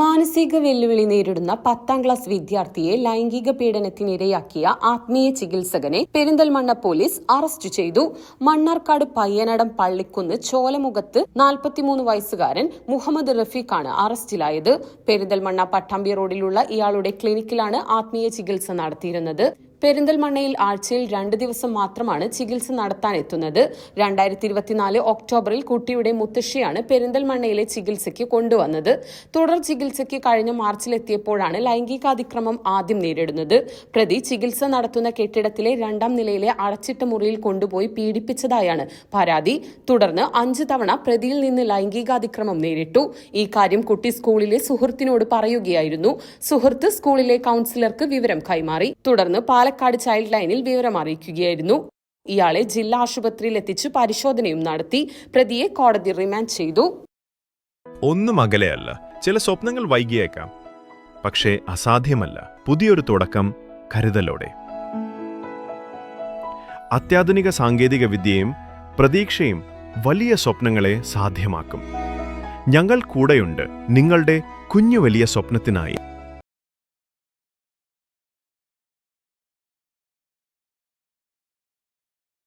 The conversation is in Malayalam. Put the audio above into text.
മാനസിക വെല്ലുവിളി നേരിടുന്ന പത്താം ക്ലാസ് വിദ്യാർത്ഥിയെ ലൈംഗിക പീഡനത്തിനിരയാക്കിയ ആത്മീയ ചികിത്സകനെ പെരിന്തൽമണ്ണ പോലീസ് അറസ്റ്റ് ചെയ്തു. മണ്ണാർക്കാട് പയ്യനടം പള്ളിക്കുന്ന് ചോലമുഖത്ത് നാൽപ്പത്തിമൂന്ന് വയസ്സുകാരൻ മുഹമ്മദ് റഫീഖാണ് അറസ്റ്റിലായത്. പെരിന്തൽമണ്ണ പട്ടാമ്പി റോഡിലുള്ള ഇയാളുടെ ക്ലിനിക്കിലാണ് ആത്മീയ ചികിത്സ നടത്തിയിരുന്നത്. പെരിന്തൽമണ്ണയിൽ ആഴ്ചയിൽ രണ്ട് ദിവസം മാത്രമാണ് ചികിത്സ നടത്താനെത്തുന്നത്. രണ്ടായിരത്തി ഇരുപത്തിനാല് ഒക്ടോബറിൽ കുട്ടിയുടെ മുത്തശ്ശിയാണ് പെരിന്തൽമണ്ണയിലെ ചികിത്സയ്ക്ക് കൊണ്ടുവന്നത്. തുടർ ചികിത്സയ്ക്ക് കഴിഞ്ഞ മാർച്ചിലെത്തിയപ്പോഴാണ് ലൈംഗികാതിക്രമം ആദ്യം നേരിടുന്നത്. പ്രതി ചികിത്സ നടത്തുന്ന കെട്ടിടത്തിലെ രണ്ടാം നിലയിലെ അടച്ചിട്ട മുറിയിൽ കൊണ്ടുപോയി പീഡിപ്പിച്ചതായാണ് പരാതി. തുടർന്ന് അഞ്ചു തവണ പ്രതിയിൽ നിന്ന് ലൈംഗികാതിക്രമം നേരിട്ടു. ഈ കാര്യം കുട്ടി സ്കൂളിലെ സുഹൃത്തിനോട് പറയുകയായിരുന്നു. സുഹൃത്ത് സ്കൂളിലെ കൌൺസിലർക്ക് വിവരം കൈമാറി. തുടർന്ന് പാലക്കാട് ചൈൽഡ് ലൈനിൽ വിവരം അറിയിക്കുകയായിരുന്നു. ഇയാളെ ജില്ലാ ആശുപത്രിയിൽ എത്തിച്ച് പരിശോധനയും നടത്തി പ്രതിയെ കോടതി റിമാൻഡ് ചെയ്തു. ഒന്നും അകലെയല്ല ചില സ്വപ്നങ്ങൾ വൈകിയേക്കാം. പക്ഷേ അസാധ്യമല്ല. പുതിയൊരു തുടക്കം കരുതലോടെ. അത്യാധുനിക സാങ്കേതിക വിദ്യയും പ്രതീക്ഷയും വലിയ സ്വപ്നങ്ങളെ സാധ്യമാക്കും. ഞങ്ങൾ കൂടെയുണ്ട് നിങ്ങളുടെ കുഞ്ഞു വലിയ സ്വപ്നത്തിനായി.